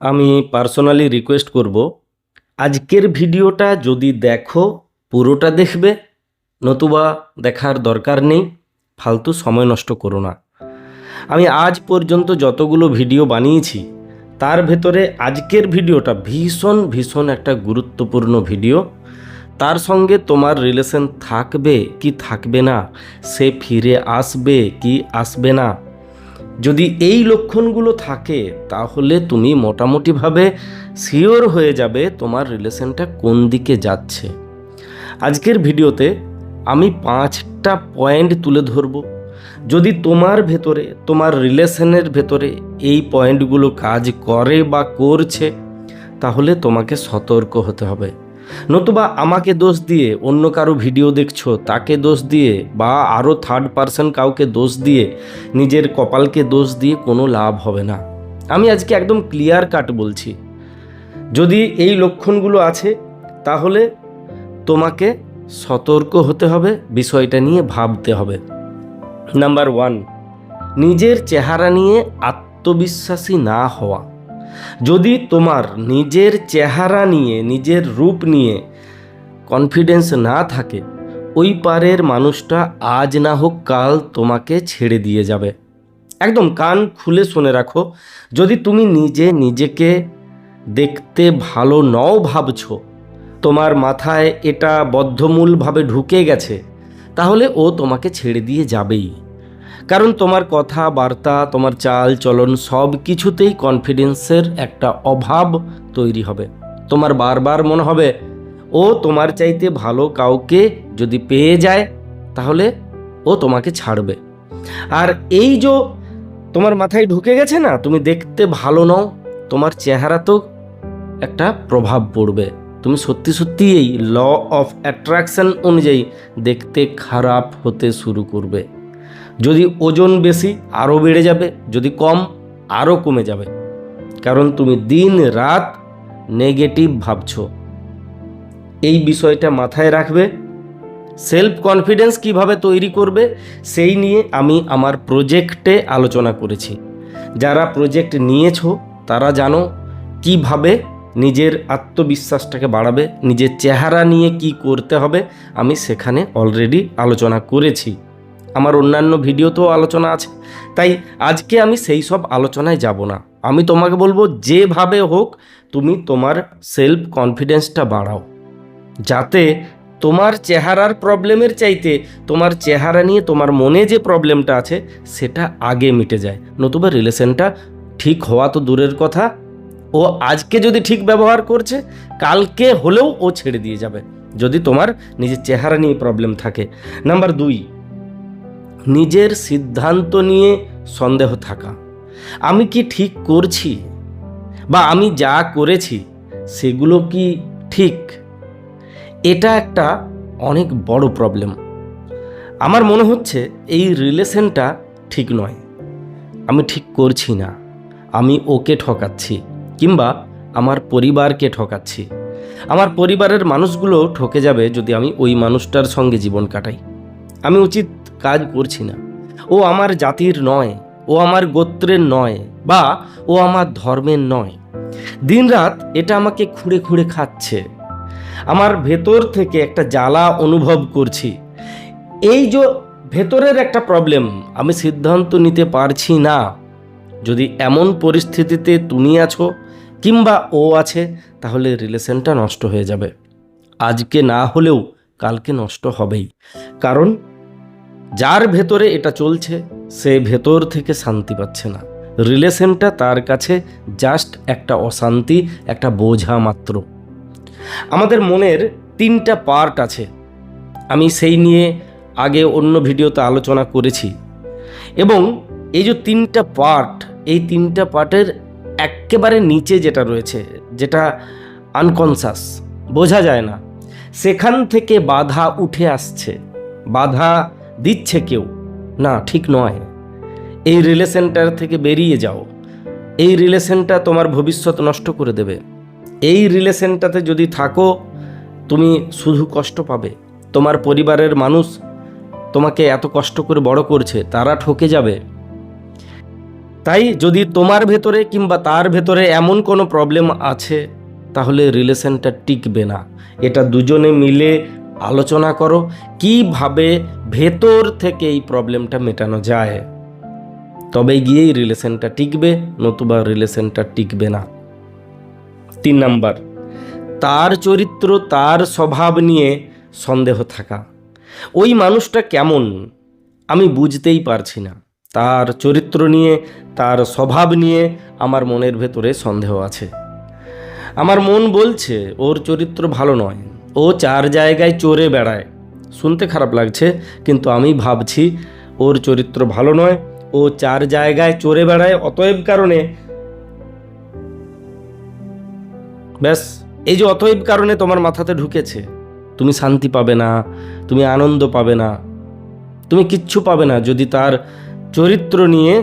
আমি personally request করব, আজকের ভিডিওটা যদি দেখো, পুরোটা দেখবে, নতুবা দেখার দরকার নেই, ফালতু সময় নষ্ট করো না। আমি আজ পর্যন্ত যতগুলো ভিডিও বানিয়েছি, তার ভেতরে আজকের ভিডিওটা ভীষণ ভীষণ একটা গুরুত্বপূর্ণ ভিডিও। তার সঙ্গে তোমার রিলেশন থাকবে কি থাকবে না, সে ফিরে আসবে কি আসবে না যদি এই লক্ষণগুলো থাকে, তাহলে তুমি মোটামুটিভাবে শিওর হয়ে যাবে তোমার রিলেশনটা কোন দিকে যাচ্ছে। আজকের ভিডিওতে আমি পাঁচটা পয়েন্ট তুলে ধরব। যদি তোমার ভেতরে, তোমার রিলেশনের ভেতরে এই পয়েন্টগুলো কাজ করে বা করছে, তাহলে তোমাকে সতর্ক হতে হবে। নতুবা আমাকে দোষ দিয়ে অন্য কারও ভিডিও দেখছ, তাকে দোষ দিয়ে বা আরও থার্ড পার্সন কাউকে দোষ দিয়ে নিজের কপালকে দোষ দিয়ে কোনো লাভ হবে না। আমি আজকে একদম ক্লিয়ার কাট বলছি। যদি এই লক্ষণগুলো আছে, তাহলে তোমাকে সতর্ক হতে হবে, বিষয়টা নিয়ে ভাবতে হবে। নাম্বার ওয়ান নিজের চেহারা নিয়ে আত্মবিশ্বাসী না হওয়া। যদি তোমার নিজের চেহারা নিয়ে, নিজের রূপ নিয়ে কনফিডেন্স না থাকে, ওই পারের মানুষটা আজ না হোক কাল তোমাকে ছেড়ে দিয়ে যাবে। একদম কান খুলে শুনে রাখো, যদি তুমি নিজে নিজেকে দেখতে ভালো নও ভাবছ, তোমার মাথায় এটা বদ্ধমূলভাবে ঢুকে গেছে, তাহলে ও তোমাকে ছেড়ে দিয়ে যাবেই। কারণ তোমার কথাবার্তা তোমার চাল, চলন সব কিছুতেই কনফিডেন্সের একটা অভাব তৈরি হবে। তোমার বারবার মনে হবে, ও তোমার চাইতে ভালো কাউকে যদি পেয়ে যায়, তাহলে ও তোমাকে ছাড়বে। আর এই যে তোমার মাথায় ঢুকে গেছে না, তুমি দেখতে ভালো নও, তোমার চেহারা তো একটা প্রভাব পড়বে। তুমি সত্যি সত্যি এই ল অফ অ্যাট্রাকশন অনুযায়ী দেখতে খারাপ হতে শুরু করবে। যদি ওজন বেশি, আরও বেড়ে যাবে। যদি কম, আরও কমে যাবে। কারণ তুমি দিন রাত নেগেটিভ ভাবছ। এই বিষয়টা মাথায় রাখবে। সেলফ কনফিডেন্স কীভাবে তৈরি করবে, সেই নিয়ে আমি আমার প্রজেক্টে আলোচনা করেছি। যারা প্রজেক্ট নিয়েছ, তারা জানো কীভাবে নিজের আত্মবিশ্বাসটাকে বাড়াবে, নিজের চেহারা নিয়ে কি করতে হবে, আমি সেখানে অলরেডি আলোচনা করেছি। আমার অন্যান্য ভিডিওতেও আলোচনা আছে। তাই আজকে আমি সেই সব আলোচনায় যাব না। আমি তোমাকে বলব, যেভাবে হোক তুমি তোমার সেলফ কনফিডেন্সটা বাড়াও। যাতে তোমার চেহারার প্রবলেমের চাইতে তোমার চেহারা নিয়ে তোমার মনে যে প্রবলেমটা আছে, সেটা আগে মিটে যায়। নতুবা রিলেশনটা ঠিক হওয়া তো দূরের কথা। ও আজকে যদি ঠিক ব্যবহার করছে, কালকে হলেও ও ছেড়ে দিয়ে যাবে। যদি তোমার নিজের চেহারা নিয়ে প্রবলেম থাকে। নাম্বার দুই নিজের সিদ্ধান্ত নিয়ে সন্দেহ থাকা। আমি কি ঠিক করছি? বা আমি যা করেছি, সেগুলো কি ঠিক? এটা একটা অনেক বড় প্রবলেম আমার মনে হচ্ছে এই রিলেশনটা ঠিক নয়। আমি ঠিক করছি না। আমি ওকে ঠকাচ্ছি, কিংবা আমার পরিবারকে ঠকাচ্ছি। আমার পরিবারের মানুষগুলো ঠকে যাবে যদি আমি ওই মানুষটার সঙ্গে জীবন কাটাই। আমি উচিত কাজ করছি না। ও আমার জাতির নয়, ও আমার গোত্রের নয় বা ও আমার ধর্মের নয়। দিনরাত এটা আমাকে খুঁড়ে খুঁড়ে খাচ্ছে। আমার ভেতর থেকে একটা জ্বালা অনুভব করছি। এই যে ভেতরের একটা প্রবলেম আমি সিদ্ধান্ত নিতে পারছি না। যদি এমন পরিস্থিতিতে তুমি আছো কিংবা ও আছে, তাহলে রিলেশনটা নষ্ট হয়ে যাবে। আজকে না হলেও কালকে নষ্ট হবেই। কারণ যার ভেতরে এটা চলছে, সে ভেতর থেকে শান্তি পাচ্ছে না। রিলেশনটা তার কাছে জাস্ট একটা অশান্তি, একটা বোঝা মাত্র। আমাদের মনের তিনটা পার্ট আছে। আমি সেই নিয়ে আগে অন্য ভিডিওতে আলোচনা করেছি। এবং এই যে তিনটা পার্ট এই তিনটা পার্টের একেবারে নিচে যেটা রয়েছে, যেটা আনকনসাস বোঝা যায় না। সেখান থেকে বাধা উঠে আসছে। বাধা দিচ্ছে কেউ। না, ঠিক নয়। এই রিলেশনটার থেকে বেরিয়ে যাও। এই রিলেশনটা তোমার ভবিষ্যৎ নষ্ট করে দেবে। এই রিলেশনটাতে যদি থাকো, তুমি শুধু কষ্ট পাবে। তোমার পরিবারের মানুষ তোমাকে এত কষ্ট করে বড় করছে, তারা ঠকে যাবে। তাই যদি তোমার ভেতরে কিংবা তার ভেতরে এমন কোনো প্রবলেম আছে, তাহলে রিলেশনটা টিকবে না। এটা দুজনে মিলে আলোচনা করো, কীভাবে ভেতর থেকে এই প্রবলেমটা মেটানো যায়। তবে গিয়েই রিলেশনটা টিকবে, নতুবা রিলেশনটা টিকবে না। তিন নাম্বার, তার চরিত্র, তার স্বভাব নিয়ে সন্দেহ থাকা। ওই মানুষটা কেমন, আমি বুঝতেই পারছি না। তার চরিত্র নিয়ে, তার স্বভাব নিয়ে আমার মনের ভেতরে সন্দেহ আছে। আমার মন বলছে, ওর চরিত্র ভালো নয় ও চার জায়গায় চড়ে বেড়ায়। শুনতে খারাপ লাগছে, কিন্তু আমি ভাবছি, ওর চরিত্র ভালো নয়। ও চার জায়গায় চড়ে বেড়ায়, অতএব কারণে। ব্যাস, এই যে অতএব কারণে তোমার মাথাতে ঢুকেছে। তুমি শান্তি পাবে না, তুমি আনন্দ পাবে না, তুমি কিচ্ছু পাবে না। যদি তার চরিত্র নিয়ে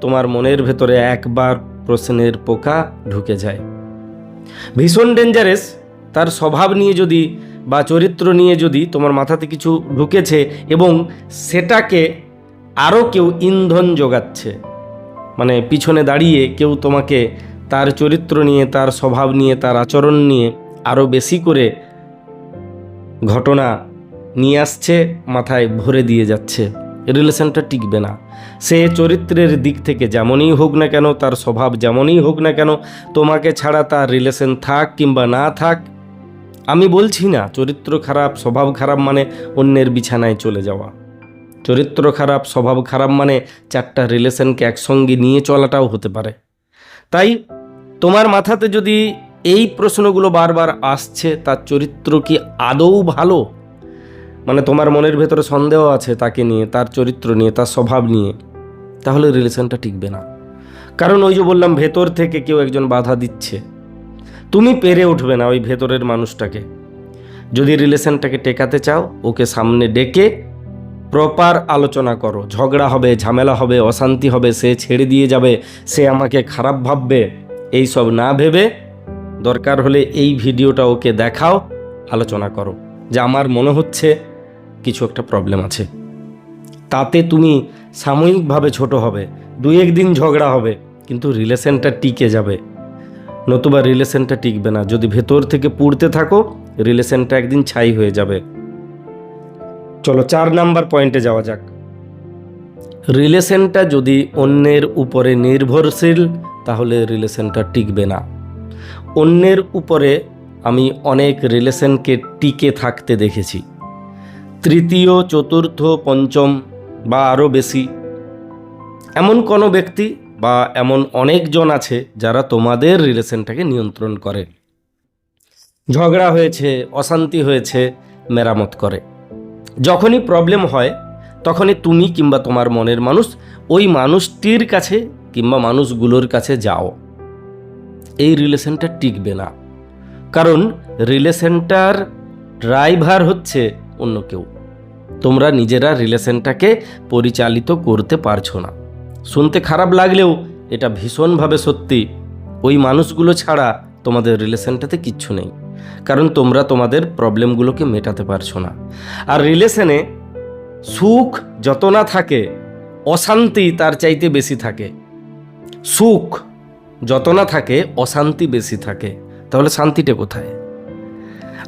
তোমার মনের ভেতরে একবার প্রশ্নের পোকা ঢুকে যায়। ভীষণ ডেঞ্জারেস তার স্বভাব নিয়ে যদি বা চরিত্র নিয়ে যদি তোমার মাথাতে কিছু ঢুকেছে এবং সেটাকে আরও কেউ ইন্ধন যোগাচ্ছে মানে পিছনে দাঁড়িয়ে কেউ তোমাকে তার চরিত্র নিয়ে, তার স্বভাব নিয়ে, তার আচরণ নিয়ে আরও বেশি করে ঘটনা নিয়ে আসছে, মাথায় ভরে দিয়ে যাচ্ছে, রিলেশনটা টিকবে না। সে চরিত্রের দিক থেকে যেমনই হোক না কেন, তার স্বভাব যেমনই হোক না কেন, তোমাকে ছাড়া তার রিলেশন থাক কিংবা না থাক আমি বলছি না, চরিত্র খারাপ, স্বভাব খারাপ মানে অন্যের বিছানায় চলে যাওয়া। চরিত্র খারাপ, স্বভাব খারাপ মানে চারটা রিলেশনকে একসঙ্গে নিয়ে চলাটাও হতে পারে। তাই তোমার মাথাতে যদি এই প্রশ্নগুলো বারবার আসছে তার চরিত্র কি আদৌ ভালো? মানে তোমার মনের ভেতরে সন্দেহ আছে তাকে নিয়ে, তার চরিত্র নিয়ে, তার স্বভাব নিয়ে, তাহলে রিলেশনটা টিকবে না। কারণ ওই যে বললাম, ভেতর থেকে কেউ একজন বাধা দিচ্ছে। তুমি পেরে উঠবে না ওই ভেতরের মানুষটাকে। যদি রিলেশনটাকে টেকাতে চাও, ওকে সামনে ডেকে প্রপার আলোচনা করো। ঝগড়া হবে, ঝামেলা হবে, অশান্তি হবে, সে ছেড়ে দিয়ে যাবে, সে আমাকে খারাপ ভাববে এই সব না ভেবে দরকার হলে এই ভিডিওটা ওকে দেখাও, আলোচনা করো। যে আমার মনে হচ্ছে কিছু একটা প্রবলেম আছে। তাতে তুমি সাময়িকভাবে ছোট হবে দুই একদিন ঝগড়া হবে, কিন্তু রিলেশনটা টিকে যাবে। নতুবা রিলেশনটা টিকবে না। যদি ভেতর থেকে পুড়তে থাকো রিলেশনটা একদিন ছাই হয়ে যাবে। চলো চার নাম্বার পয়েন্টে যাওয়া যাক। রিলেশনটা যদি অন্যের উপরে নির্ভরশীল, তাহলে রিলেশনটা টিকবে না। অন্যের উপরে আমি অনেক রিলেশনকে টিকে থাকতে দেখেছি। তৃতীয়, চতুর্থ, পঞ্চম বা আরও বেশি। এমন কোনো ব্যক্তি বা এমন অনেকজন আছে যারা তোমাদের রিলেশনটাকে নিয়ন্ত্রণ করে। ঝগড়া হয়েছে, অশান্তি হয়েছে, মেরামত করে। যখনই প্রবলেম হয়, তখনই তুমি কিংবা তোমার মনের মানুষ ওই মানুষটির কাছে কিংবা মানুষগুলোর কাছে যাও। এই রিলেশনটা টিকবে না। কারণ রিলেশনটার ড্রাইভার হচ্ছে অন্য কেউ। তোমরা নিজেরা রিলেশনটাকে পরিচালিত করতে পারছ না। শুনতে খারাপ লাগলেও এটা ভীষণভাবে সত্যি। ওই মানুষগুলো ছাড়া তোমাদের রিলেশনটাতে কিচ্ছু নেই। কারণ তোমরা তোমাদের প্রবলেমগুলোকে মেটাতে পারছ না। আর রিলেশনে সুখ যত না থাকে, অশান্তি তার চাইতে বেশি থাকে। সুখ যত না থাকে, অশান্তি বেশি থাকে। তাহলে শান্তিটা কোথায়?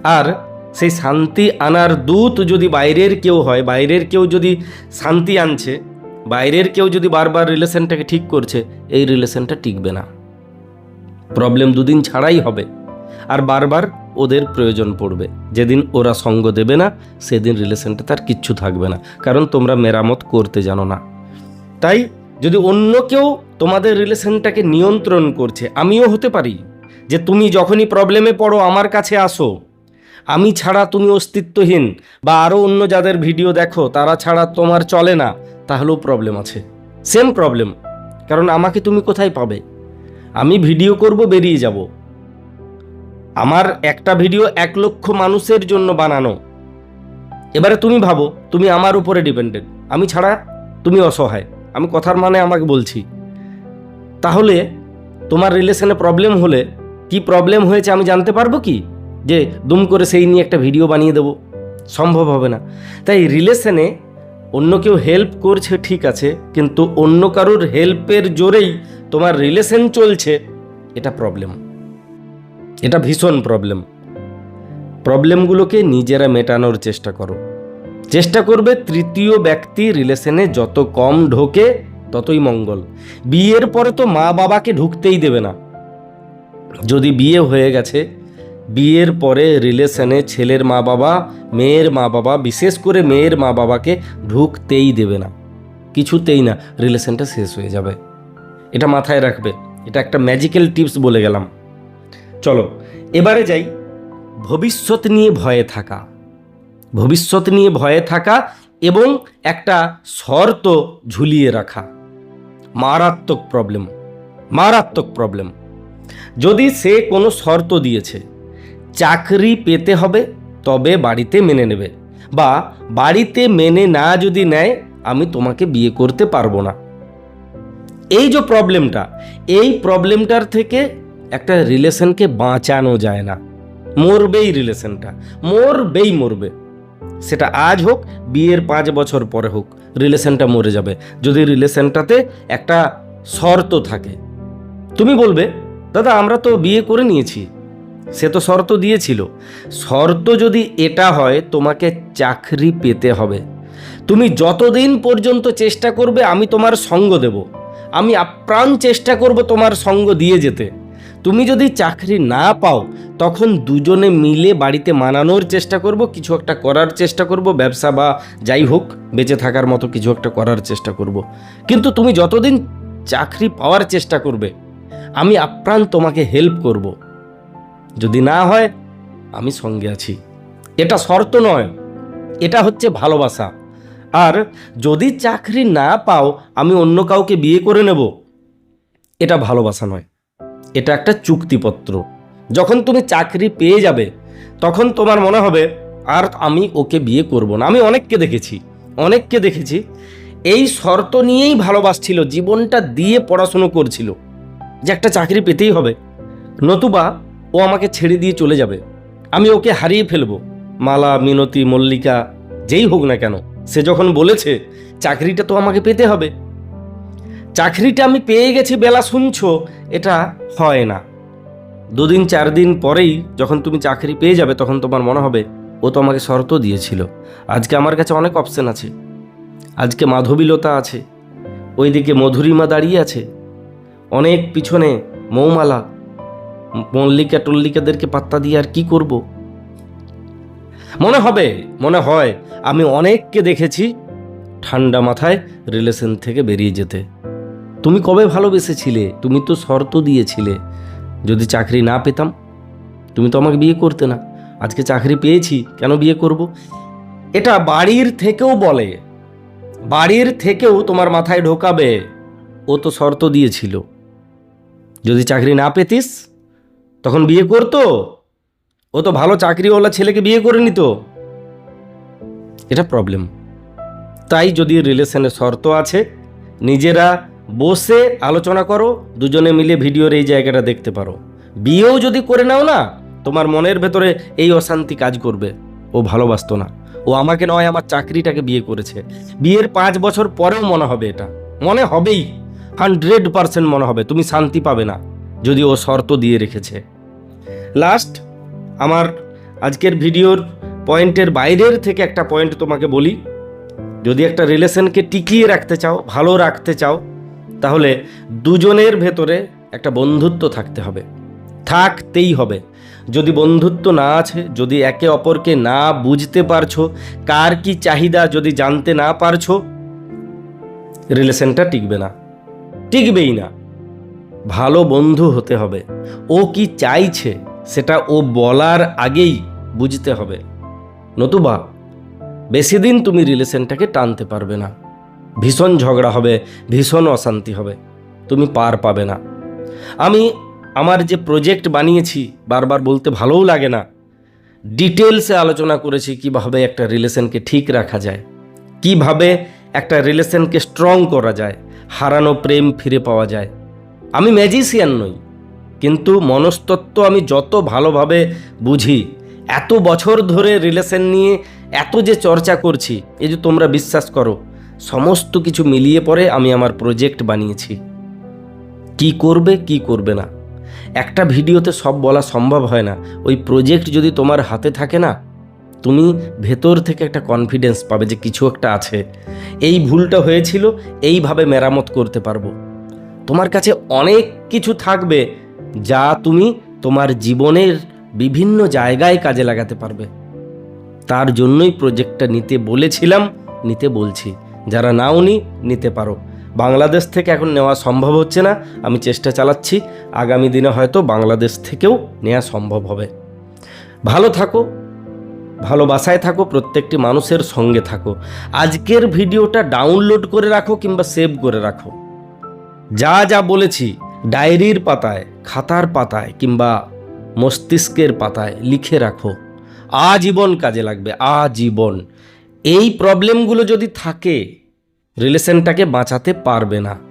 আর সেই শান্তি আনার দূত যদি বাইরের কেউ হয়, বাইরের কেউ যদি শান্তি আনছে বাইরের কেউ যদি বারবার রিলেশনটাকে ঠিক করছে, এই রিলেশনটা টিকবে না। প্রবলেম দুদিন ছাড়াই হবে। আর বারবার ওদের প্রয়োজন পড়বে। যেদিন ওরা সঙ্গ দেবে না, সেদিন রিলেশনটা তার কিচ্ছু থাকবে না। কারণ তোমরা মেরামত করতে জানো না। তাই যদি অন্য কেউ তোমাদের রিলেশনটাকে নিয়ন্ত্রণ করছে, আমিও হতে পারি। যে তুমি যখনই প্রবলেমে পড়ো, আমার কাছে আসো। আমি ছাড়া তুমি অস্তিত্বহীন। বা আরও অন্য যাদের ভিডিও দেখো, তারা ছাড়া তোমার চলে না। তাহলেও প্রবলেম আছে। সেম প্রবলেম কারণ আমাকে তুমি কোথায় পাবে? আমি ভিডিও করব, বেরিয়ে যাব। আমার একটা ভিডিও এক লক্ষ মানুষের জন্য বানানো। এবারে তুমি ভাবো, তুমি আমার উপরে ডিপেন্ডেন্ট আমি ছাড়া তুমি অসহায়। আমি কথার মানে আমাকে বলছি। তাহলে তোমার রিলেশনে প্রবলেম হলে কি প্রবলেম হয়েছে আমি জানতে পারব কি? যে দুম করে সেই নিয়ে একটা ভিডিও বানিয়ে দেবো। সম্ভব হবে না। তাই রিলেশনে অন্য কেউ হেল্প করছে, ঠিক আছে, কিন্তু অন্য কারোর হেল্পের জোরেই তোমার রিলেশন চলছে, এটা প্রবলেম এটা ভীষণ প্রবলেম প্রবলেমগুলোকে নিজেরা মেটানোর চেষ্টা করো। চেষ্টা করবে তৃতীয় ব্যক্তি রিলেশনে যত কম ঢোকে, ততই মঙ্গল। বিয়ের পরে তো মা বাবাকে ঢুকতেই দেবে না। যদি বিয়ে হয়ে গেছে বিয়ের পরে রিলেশনে ছেলের মা বাবা মেয়ের মা বাবা বিশেষ করে মেয়ের মা বাবাকে ঢুকতেই দেবে না। কিছুতেই না, রিলেশনটা শেষ হয়ে যাবে। এটা মাথায় রাখবে। এটা একটা ম্যাজিক্যাল টিপস বলে গেলাম। চলো, এবারে যাই। ভবিষ্যৎ নিয়ে ভয়ে থাকা। ভবিষ্যৎ নিয়ে ভয়ে থাকা এবং একটা শর্ত ঝুলিয়ে রাখা। মারাত্মক প্রবলেম মারাত্মক প্রবলেম যদি সে কোনো শর্ত দিয়েছে চাকরি পেতে হবে, তবে বাড়িতে মেনে নেবে। বা বাড়িতে মেনে না যদি নেয়, আমি তোমাকে বিয়ে করতে পারব না। এই যে প্রবলেমটা এই প্রবলেমটার থেকে একটা রিলেশনকে বাঁচানো যায় না। মরবেই রিলেশনটা, মরবেই মরবে। সেটা আজ হোক, বিয়ের পাঁচ বছর পরে হোক, রিলেশনটা মরে যাবে। যদি রিলেশনটাতে একটা শর্ত থাকে। তুমি বলবে, দাদা, আমরা তো বিয়ে করে নিয়েছি। সে তো শর্ত দিয়েছিল। শর্ত যদি এটা হয়, তোমাকে চাকরি পেতে হবে। তুমি যতদিন পর্যন্ত চেষ্টা করবে, আমি তোমার সঙ্গ দেব। আমি আপ্রাণ চেষ্টা করব তোমার সঙ্গ দিয়ে যেতে। তুমি যদি চাকরি না পাও, তখন দুজনে মিলে বাড়িতে মানানোর চেষ্টা করব, কিছু একটা করার চেষ্টা করব, ব্যবসা বা যাই হোক, বেঁচে থাকার মতো কিছু একটা করার চেষ্টা করব। কিন্তু তুমি যতদিন চাকরি পাওয়ার চেষ্টা করবে, আমি আপ্রাণ তোমাকে হেল্প করব। যদি না হয়, আমি সঙ্গে আছি। এটা শর্ত নয়। এটা হচ্ছে ভালোবাসা। আর যদি চাকরি না পাও, আমি অন্য কাউকে বিয়ে করে নেব। এটা ভালোবাসা নয়। এটা একটা চুক্তিপত্র। যখন তুমি চাকরি পেয়ে যাবে, তখন তোমার মনে হবে, আর আমি ওকে বিয়ে করব না। আমি অনেককে দেখেছি অনেককে দেখেছি। এই শর্ত নিয়েই ভালোবাসছিল, জীবনটা দিয়ে পড়াশুনো করছিল, যে একটা চাকরি পেতেই হবে। নতুবা ও আমাকে ছেড়ে দিয়ে চলে যাবে। আমি ওকে হারিয়ে ফেলব। মালা, মিনতি, মল্লিকা, যেই হোক না কেন, সে যখন বলেছে, চাকরিটা তো আমাকে পেতে হবে। চাকরিটা আমি পেয়ে গেছি বেলা শুনছ, এটা হয় না। দুদিন, চার দিন পরেই যখন তুমি চাকরি পেয়ে যাবে, তখন তোমার মনে হবে, ও তো আমাকে শর্ত দিয়েছিল। আজকে আমার কাছে অনেক অপশন আছে। আজকে মাধবীলতা আছে। ওইদিকে মধুরিমা দাঁড়িয়ে আছে। অনেক পিছনে মৌমালা মল্লিকা টল্লিকাদেরকে পাত্তা দিয়ে আর কি করব? মনে হবে, মনে হয় আমি অনেককে দেখেছি ঠান্ডা মাথায় রিলেশন থেকে বেরিয়ে যেতে। তুমি কবে ভালোবেসেছিলে? তুমি তো শর্ত দিয়েছিলে। যদি চাকরি না পেতাম, তুমি তো আমাকে বিয়ে করতে না। আজকে চাকরি পেয়েছি, কেন বিয়ে করব? এটা বাড়ির থেকেও বলে। বাড়ির থেকেও তোমার মাথায় ঢোকাবে। ও তো শর্ত দিয়েছিল। যদি চাকরি না পেতিস তখন বিয়ে করতো? ও তো ভালো চাকরিওয়ালা ছেলেকে বিয়ে করে নিত। এটা প্রবলেম তাই যদি রিলেশনে শর্ত আছে, নিজেরা বসে আলোচনা করো, দুজনে মিলে ভিডিওর এই জায়গাটা দেখতে পারো। বিয়েও যদি করে নাও না, তোমার মনের ভেতরে এই অশান্তি কাজ করবে। ও ভালোবাসতো না। ও আমাকে নয়, আমার চাকরিটাকে বিয়ে করেছে। বিয়ের পাঁচ বছর পরেও মনে হবে এটা। মনে হবেই। হান্ড্রেড পারসেন্ট মনে হবে। তুমি শান্তি পাবে না। যদি ও শর্ত দিয়ে রেখেছে। লাস্ট আমার আজকের ভিডিওর পয়েন্টের বাইরের থেকে একটা পয়েন্ট তোমাকে বলি। যদি একটা রিলেশনকে টিকিয়ে রাখতে চাও, ভালো রাখতে চাও, তাহলে দুজনের ভেতরে একটা বন্ধুত্ব থাকতে হবে। থাকতেই হবে। যদি বন্ধুত্ব না আছে, যদি একে অপরকে না বুঝতে পারছ, কার কি চাহিদা যদি জানতে না পারছ, রিলেশনটা টিকবে না। টিকবেই না। ভালো বন্ধু হতে হবে। ও কি চাইছে সেটা ও বলার আগেই বুঝতে হবে। নতুবা, বেশি দিন তুমি রিলেশনটাকে টানতে পারবে না। ভীষণ ঝগড়া হবে, ভীষণ অশান্তি হবে, তুমি পার পাবে না। আমি আমার যে প্রজেক্ট বানিয়েছি, বারবার বলতে ভালোও লাগে না। ডিটেলসে আলোচনা করেছি কীভাবে একটা রিলেশনকে ঠিক রাখা যায়, কীভাবে একটা রিলেশনকে স্ট্রং করা যায়, হারানো প্রেম ফিরে পাওয়া যায়। আমি ম্যাজিশিয়ান নই। কিন্তু মনস্তত্ত্ব আমি যত ভালোভাবে বুঝি, এত বছর ধরে রিলেশন নিয়ে এত যে চর্চা করছি এই যে তোমরা বিশ্বাস করো, সমস্ত কিছু মিলিয়ে পরে আমি আমার প্রজেক্ট বানিয়েছি। কি করবে কি করবে না? একটা ভিডিওতে সব বলা সম্ভব হয় না। ওই প্রজেক্ট যদি তোমার হাতে থাকে না, তুমি ভেতর থেকে একটা কনফিডেন্স পাবে যে কিছু একটা আছে। এই ভুলটা হয়েছিল, এইভাবে মেরামত করতে পারব। তোমার কাছে অনেক কিছু থাকবে যা তুমি তোমার জীবনের বিভিন্ন জায়গায় কাজে লাগাতে পারবে। তার জন্যই প্রজেক্টটা নিতে বলেছিলাম, নিতে বলছি। যারা নাও নি নিতে পারো। বাংলাদেশ থেকে এখন নেওয়া সম্ভব হচ্ছে না, আমি চেষ্টা চালাচ্ছি। আগামী দিনে হয়তো বাংলাদেশ থেকেও নেওয়া সম্ভব হবে। ভালো থাকো ভালোবাসায় থাকো, প্রত্যেকটি মানুষের সঙ্গে থাকো। আজকের ভিডিওটা ডাউনলোড করে রাখো কিংবা সেভ করে রাখো। যা যা বলেছি ডায়েরির পাতায়, খাতার পাতায় কিংবা মস্তিষ্কের পাতায় লিখে রাখো। আজীবন কাজে লাগবে, আজীবন। এই প্রবলেমগুলো যদি থাকে, রিলেশনটাকে বাঁচাতে পারবে না।